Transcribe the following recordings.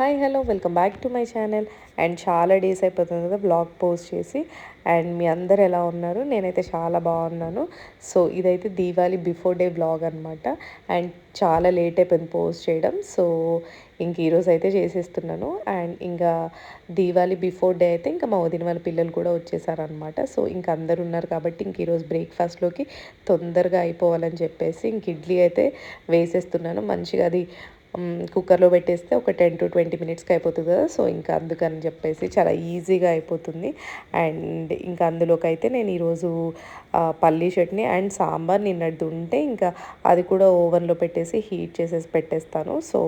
Hi hello welcome back to my channel. And చాలా days అయిపోతుంది కదా బ్లాగ్ పోస్ట్ చేసి. అండ్ మీ అందరు ఎలా ఉన్నారు? నేనైతే చాలా బాగున్నాను. సో ఇదైతే దీవాలి బిఫోర్ డే బ్లాగ్ అనమాట అండ్ చాలా లేట్ అయిపోయింది పోస్ట్ చేయడం. సో ఇంక ఈరోజు అయితే చేసేస్తున్నాను. అండ్ ఇంకా దీవాలి బిఫోర్ డే అయితే ఇంకా మా వదిన వాళ్ళ పిల్లలు కూడా వచ్చేసారనమాట సో ఇంకా అందరు ఉన్నారు కాబట్టి ఇంక ఈరోజు బ్రేక్ఫాస్ట్లోకి తొందరగా అయిపోవాలని చెప్పేసి ఇంక ఇడ్లీ అయితే వేసేస్తున్నాను. మంచిగా అది కుక్కర్లో పెట్టేస్తే ఒక టెన్ టు ట్వంటీ మినిట్స్కి అయిపోతుంది కదా. సో ఇంకా అందుకని చెప్పేసి చాలా ఈజీగా అయిపోతుంది. అండ్ ఇంకా అందులోకి అయితే నేను ఈరోజు పల్లీ చట్నీ అండ్ సాంబార్ నిన్నటిది ఉంటే ఇంకా అది కూడా ఓవెన్లో పెట్టేసి హీట్ చేసేసి పెట్టేస్తాను. సో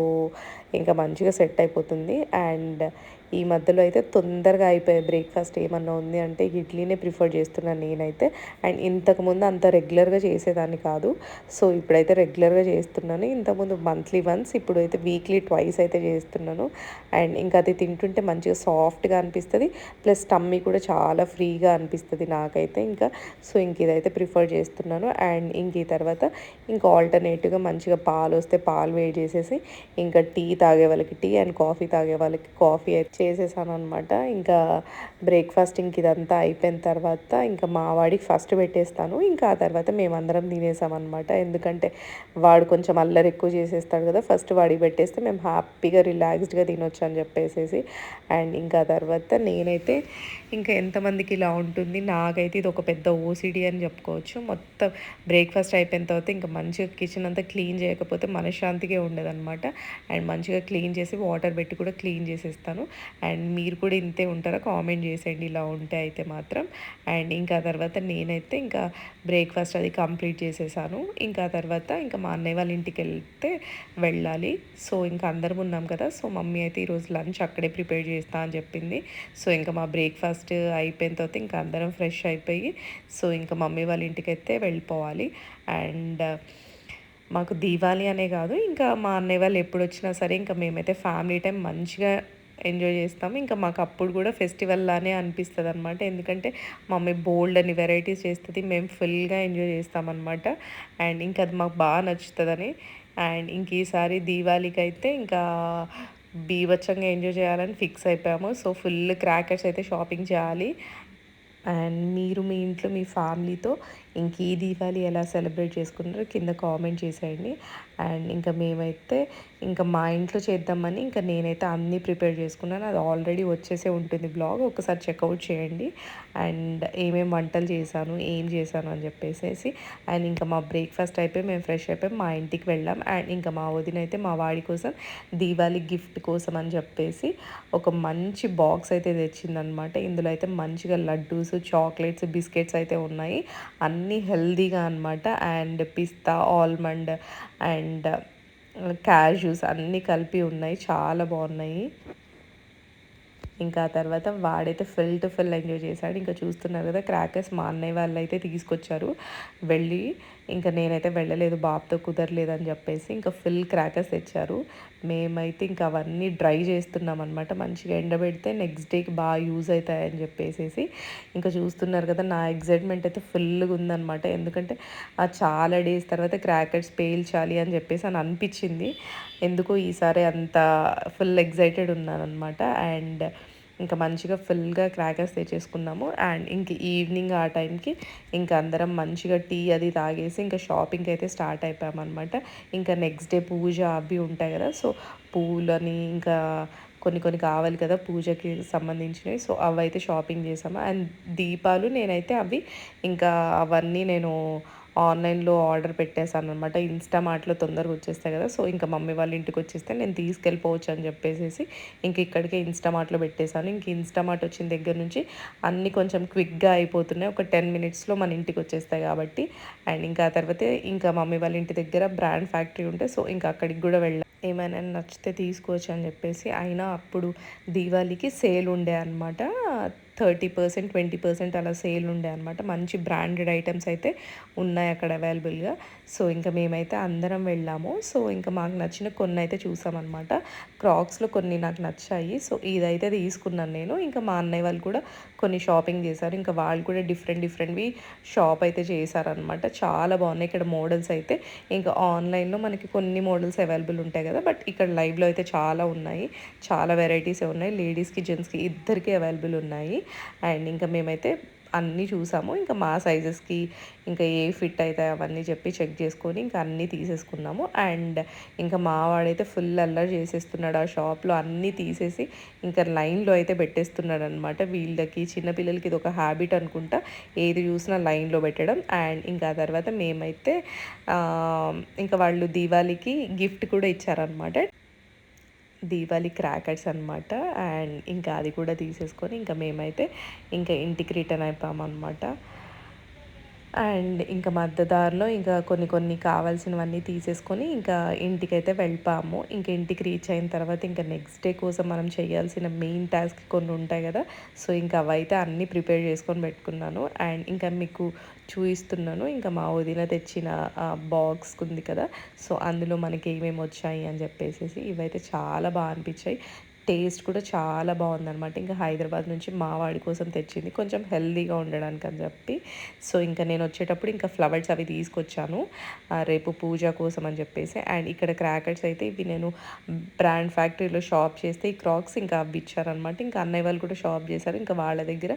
ఇంకా మంచిగా సెట్ అయిపోతుంది. అండ్ ఈ మధ్యలో అయితే తొందరగా అయిపోయే బ్రేక్ఫాస్ట్ ఏమన్నా ఉంది అంటే ఇడ్లీనే ప్రిఫర్ చేస్తున్నాను నేనైతే. అండ్ ఇంతకుముందు అంత రెగ్యులర్గా చేసేదాన్ని కాదు. సో ఇప్పుడైతే రెగ్యులర్గా చేస్తున్నాను. ఇంతకుముందు మంత్లీ వన్స్ ఇప్పుడు అయితే వీక్లీ ట్వైస్ అయితే చేస్తున్నాను. అండ్ ఇంకా అది తింటుంటే మంచిగా సాఫ్ట్గా అనిపిస్తుంది. ప్లస్ టమ్మీ కూడా చాలా ఫ్రీగా అనిపిస్తుంది నాకైతే ఇంకా. సో ఇంక ఇదైతే ప్రిఫర్ చేస్తున్నాను. అండ్ ఇంక ఈ తర్వాత ఇంకా ఆల్టర్నేటివ్గా మంచిగా పాలు వస్తే పాలు వేడి చేసేసి ఇంకా టీ తాగే వాళ్ళకి టీ అండ్ కాఫీ తాగే వాళ్ళకి కాఫీ అయితే చేసేసాను అనమాట ఇంకా బ్రేక్ఫాస్ట్ ఇంక ఇదంతా అయిపోయిన తర్వాత ఇంకా మా వాడికి ఫస్ట్ పెట్టేస్తాను. ఇంకా ఆ తర్వాత మేమందరం తినేసామన్నమాట. ఎందుకంటే వాడు కొంచెం అల్లరి ఎక్కువ చేసేస్తాడు కదా ఫస్ట్ వాడికి పెట్టేస్తే మేము హ్యాపీగా రిలాక్స్డ్గా తినొచ్చు అని చెప్పేసేసి. అండ్ ఇంకా తర్వాత నేనైతే ఇంకా ఎంతమందికి ఇలా ఉంటుంది నాకైతే ఇది ఒక పెద్ద ఓసిడి అని చెప్పుకోవచ్చు. మొత్తం బ్రేక్ఫాస్ట్ అయిపోయిన తర్వాత ఇంకా మంచిగా కిచెన్ అంతా క్లీన్ చేయకపోతే మనశ్శాంతిగా ఉండదన్నమాట. అండ్ మంచిగా క్లీన్ చేసి వాటర్ పెట్టి కూడా క్లీన్ చేసేస్తాను. అండ్ మీరు కూడా ఇంతే ఉంటారా? కామెంట్ చేసేయండి. ఇలా ఉంటే అయితే మాత్రం. అండ్ ఇంకా తర్వాత నేనైతే ఇంకా బ్రేక్ఫాస్ట్ అది కంప్లీట్ చేసేసాను. ఇంకా తర్వాత ఇంకా మా అన్నయ్య వాళ్ళ ఇంటికి వెళ్తే వెళ్ళాలి. సో ఇంకా అందరం ఉన్నాం కదా. సో మమ్మీ అయితే ఈరోజు లంచ్ అక్కడే ప్రిపేర్ చేస్తా అని చెప్పింది. సో ఇంకా మా బ్రేక్ఫాస్ట్ అయిపోయిన తర్వాత ఇంకా అందరం ఫ్రెష్ అయిపోయి సో ఇంకా మమ్మీ వాళ్ళ ఇంటికి అయితే వెళ్ళిపోవాలి. అండ్ మాకు దీవాలి అనే కాదు. ఇంకా మా అన్నయ్య వాళ్ళు ఎప్పుడు వచ్చినా సరే ఇంకా మేమైతే ఫ్యామిలీ టైం మంచిగా ఎంజాయ్ చేస్తాము ఇంకా మాకు అప్పుడు కూడా ఫెస్టివల్ లానే అనిపిస్తుంది అనమాట ఎందుకంటే మమ్మీ బోల్డ్ అని వెరైటీస్ చేస్తుంది మేము ఫుల్గా ఎంజాయ్ చేస్తామన్నమాట. అండ్ ఇంకా అది మాకు బాగా నచ్చుతుందని. అండ్ ఇంక ఈసారి దీవాళికి అయితే ఇంకా బీభత్సంగా ఎంజాయ్ చేయాలని ఫిక్స్ అయిపోయాము. సో ఫుల్ క్రాకర్స్ అయితే షాపింగ్ చేయాలి. అండ్ మీరు మీ ఇంట్లో మీ ఫ్యామిలీతో ఇంక ఈ దీపావళి ఎలా సెలబ్రేట్ చేసుకున్నారో కింద కామెంట్ చేసేయండి. అండ్ ఇంకా మేమైతే ఇంకా మా ఇంట్లో చేద్దామని ఇంకా నేనైతే అన్నీ ప్రిపేర్ చేసుకున్నాను. అది ఆల్రెడీ వచ్చేసే ఉంటుంది బ్లాగ్. ఒకసారి చెక్అవుట్ చేయండి. అండ్ ఏమేమి వంటలు చేశాను ఏం చేశాను అని చెప్పేసేసి. అండ్ ఇంకా మా బ్రేక్ఫాస్ట్ అయిపోయి మేము ఫ్రెష్ అయిపోయి మా ఇంటికి వెళ్ళాం. అండ్ ఇంకా మా వదిన అయితే మా వాడి కోసం దీవాళి గిఫ్ట్ కోసం అని చెప్పేసి ఒక మంచి బాక్స్ అయితే తెచ్చిందనమాట. ఇందులో అయితే మంచిగా లడ్డూస్ చాక్లెట్స్ బిస్కెట్స్ అయితే ఉన్నాయి. అన్ని అన్నీ హెల్దీగా అనమాట. అండ్ పిస్తా ఆల్మండ్ అండ్ అండ్ క్యాష్యూస్ అన్నీ కలిపి ఉన్నాయి. చాలా బాగున్నాయి. ఇంకా తర్వాత వాడైతే ఫిల్ టు ఫిల్ ఎంజాయ్ చేశాడు. ఇంకా చూస్తున్నారు కదా క్రాకర్స్ మా అన్నయ్య వాళ్ళు అయితే తీసుకొచ్చారు. వెళ్ళి ఇంకా నేనైతే వెళ్ళలేదు బాబుతో కుదరలేదు అని చెప్పేసి ఇంకా ఫుల్ క్రాకర్స్ తెచ్చారు. మేమైతే ఇంకా అవన్నీ డ్రై చేస్తున్నాం అనమాట మంచిగా ఎండబెడితే నెక్స్ట్ డేకి బాగా యూజ్ అవుతాయని చెప్పేసి ఇంకా చూస్తున్నారు కదా నా ఎగ్జైట్మెంట్ అయితే ఫుల్గా ఉందనమాట ఎందుకంటే ఆ చాలా డేస్ తర్వాత క్రాకర్స్ పేల్చాలి అని చెప్పేసి అని అనిపించింది. ఎందుకో ఈసారి అంత ఫుల్ ఎగ్జైటెడ్ ఉన్నాను అనమాట అండ్ ఇంకా మంచిగా ఫుల్గా క్రాకర్స్ తెచ్చేసుకున్నాము అండ్ ఇంక ఈవినింగ్ ఆ టైంకి ఇంకా అందరం మంచిగా టీ అది తాగేసి ఇంకా షాపింగ్ అయితే స్టార్ట్ అయిపోయామన్నమాట. ఇంకా నెక్స్ట్ డే పూజ అవి ఉంటాయి కదా. సో పూలని ఇంకా కొన్ని కొన్ని కావాలి కదా పూజకి సంబంధించినవి. సో అవైతే షాపింగ్ చేసాము. అండ్ దీపాలు నేనైతే అవి ఇంకా అవన్నీ నేను ఆన్లైన్లో ఆర్డర్ పెట్టేశాను అనమాట ఇన్స్టామార్ట్లో తొందరగా వచ్చేస్తాయి కదా. సో ఇంకా మమ్మీ వాళ్ళ ఇంటికి వచ్చేస్తే నేను తీసుకెళ్ళిపోవచ్చు అని చెప్పేసి ఇంక ఇక్కడికే ఇన్స్టామార్ట్లో పెట్టేశాను. ఇంక ఇన్స్టామార్ట్ వచ్చిన దగ్గర నుంచి అన్నీ కొంచెం క్విక్గా అయిపోతున్నాయి. ఒక టెన్ మినిట్స్లో మన ఇంటికి వచ్చేస్తాయి కాబట్టి. అండ్ ఇంకా తర్వాత ఇంకా మమ్మీ వాళ్ళ ఇంటి దగ్గర బ్రాండ్ ఫ్యాక్టరీ ఉంటే సో ఇంకా అక్కడికి కూడా వెళ్ళాను. ఏమైనా నచ్చితే తీసుకోవచ్చు అని చెప్పేసి. అయినా అప్పుడు దీవాళికి సేల్ ఉండే అనమాట థర్టీ పర్సెంట్ ట్వంటీ పర్సెంట్ అలా సేల్ ఉండే అనమాట మంచి బ్రాండెడ్ ఐటమ్స్ అయితే ఉన్నాయి అక్కడ అవైలబుల్గా. సో ఇంకా మేమైతే అందరం వెళ్ళాము. సో ఇంకా మాకు నచ్చిన కొన్ని అయితే చూసామన్నమాట క్రాక్స్లో కొన్ని నాకు నచ్చాయి. సో ఇదైతే తీసుకున్నాను నేను. ఇంకా మా అన్నయ్య వాళ్ళు కూడా కొన్ని షాపింగ్ చేశారు. ఇంకా వాళ్ళు కూడా డిఫరెంట్ డిఫరెంట్వి షాప్ అయితే చేశారనమాట చాలా బాగున్నాయి. ఇక్కడ మోడల్స్ అయితే ఇంకా ఆన్లైన్లో మనకి కొన్ని మోడల్స్ అవైలబుల్ ఉంటాయి కదా. బట్ ఇక్కడ లైవ్లో అయితే చాలా ఉన్నాయి. చాలా వెరైటీస్ ఉన్నాయి. లేడీస్కి జెంట్స్కి ఇద్దరికి అవైలబుల్ ఉన్నాయి. అండ్ ఇంకా మేమైతే అన్నీ చూసాము. ఇంకా మా సైజెస్కి ఇంకా ఏ ఫిట్ అవుతాయి అవన్నీ చెప్పి చెక్ చేసుకొని ఇంకా అన్నీ తీసేసుకున్నాము. అండ్ ఇంకా మావాడైతే ఫుల్ అల్లరి చేసేస్తున్నాడు. ఆ షాప్లో అన్నీ తీసేసి ఇంకా లైన్లో అయితే పెట్టేస్తున్నాడు అనమాట వీళ్ళకి చిన్నపిల్లలకి ఇది ఒక హ్యాబిట్ అనుకుంటా. ఏది చూసినా లైన్లో పెట్టడం. అండ్ ఇంకా ఆ తర్వాత మేమైతే ఇంకా వాళ్ళు దీవాళికి గిఫ్ట్ కూడా ఇచ్చారనమాట దీపావళి క్రాకర్స్ అనమాట అండ్ ఇంకా అది కూడా తీసేసుకొని ఇంకా మేమైతే ఇంకా ఇంటికి రిటర్న్ అయిపోయామన్నమాట. అండ్ ఇంకా మధ్యదారిలో ఇంకా కొన్ని కొన్ని కావాల్సినవన్నీ తీసేసుకొని ఇంకా ఇంటికైతే వెళ్ళిపోయాము ఇంకా ఇంటికి రీచ్ అయిన తర్వాత ఇంకా నెక్స్ట్ డే కోసం మనం చేయాల్సిన మెయిన్ టాస్క్ కొన్ని ఉంటాయి కదా. సో ఇంకా అవైతే అన్నీ ప్రిపేర్ చేసుకొని పెట్టుకున్నాను. అండ్ ఇంకా మీకు చూపిస్తున్నాను. ఇంకా మా వదిన తెచ్చిన బాక్స్ ఉంది కదా. సో అందులో మనకి ఏమేమి వచ్చాయి అని చెప్పేసి ఇవైతే చాలా బాగా అనిపించాయి. టేస్ట్ కూడా చాలా బాగుందనమాట ఇంకా హైదరాబాద్ నుంచి మా వాడి కోసం తెచ్చింది. కొంచెం హెల్దీగా ఉండడానికి అని చెప్పి. సో ఇంకా నేను వచ్చేటప్పుడు ఇంకా ఫ్లవర్స్ అవి తీసుకొచ్చాను. రేపు పూజ కోసం అని చెప్పేసి. అండ్ ఇక్కడ క్రాకర్స్ అయితే ఇవి నేను బ్రాండ్ ఫ్యాక్టరీలో షాప్ చేస్తే ఈ క్రాక్స్ ఇంకా అవి ఇచ్చారనమాట ఇంకా అన్నయ్య వాళ్ళు కూడా షాప్ చేశారు. ఇంకా వాళ్ళ దగ్గర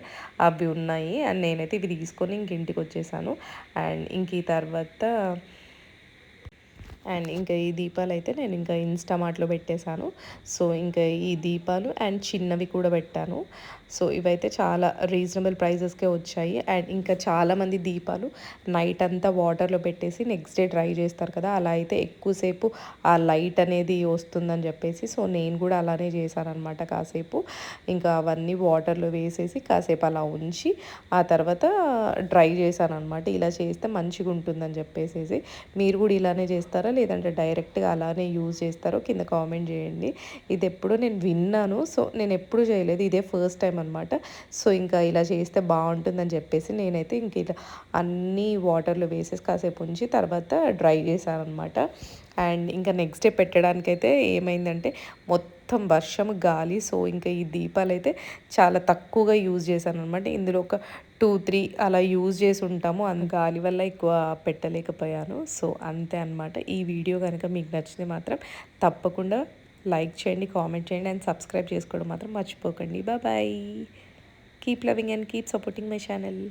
అవి ఉన్నాయి. అండ్ నేనైతే ఇవి తీసుకొని ఇంక ఇంటికి వచ్చేసాను. అండ్ ఇంక ఈ తర్వాత అండ్ ఇంకా ఈ దీపాలు అయితే నేను ఇంకా ఇన్స్టామార్ట్లో పెట్టేశాను. సో ఇంకా ఈ దీపాలు అండ్ చిన్నవి కూడా పెట్టాను. సో ఇవైతే చాలా రీజనబుల్ ప్రైజెస్కే వచ్చాయి. అండ్ ఇంకా చాలామంది దీపాలు నైట్ అంతా వాటర్లో పెట్టేసి నెక్స్ట్ డే డ్రై చేస్తారు కదా అలా అయితే ఎక్కువసేపు ఆ లైట్ అనేది వస్తుందని చెప్పేసి సో నేను కూడా అలానే చేశాను అనమాట కాసేపు. ఇంకా అవన్నీ వాటర్లో వేసేసి కాసేపు అలా ఉంచి ఆ తర్వాత డ్రై చేశాను అనమాట ఇలా చేస్తే మంచిగా ఉంటుందని చెప్పేసి మీరు కూడా ఇలానే చేస్తారా? లేదంటే డైరెక్ట్గా అలానే యూజ్ చేస్తారో కింద కామెంట్ చేయండి. ఇది ఎప్పుడో నేను విన్నాను. సో నేను ఎప్పుడు చేయలేదు. ఇదే ఫస్ట్ టైం అనమాట సో ఇంకా ఇలా చేస్తే బాగుంటుందని చెప్పేసి నేనైతే ఇంక ఇలా అన్నీ వాటర్లో వేసేసి కాసేపు ఉంచి తర్వాత డ్రై చేశాను అనమాట అండ్ ఇంకా నెక్స్ట్ డే పెట్టడానికైతే ఏమైందంటే మొత్తం వర్షం గాలి. సో ఇంకా ఈ దీపాలు అయితే చాలా తక్కువగా యూజ్ చేశాను అనమాట ఇందులో ఒక టూ త్రీ అలా యూజ్ చేసి ఉంటాము. అందు గాలి వల్ల ఎక్కువ పెట్టలేకపోయాను. సో అంతే అనమాట ఈ వీడియో కనుక మీకు నచ్చితే మాత్రం తప్పకుండా లైక్ చేయండి కామెంట్ చేయండి అండ్ సబ్స్క్రైబ్ చేసుకోవడం మాత్రం మర్చిపోకండి. Bye keep loving and keep supporting my channel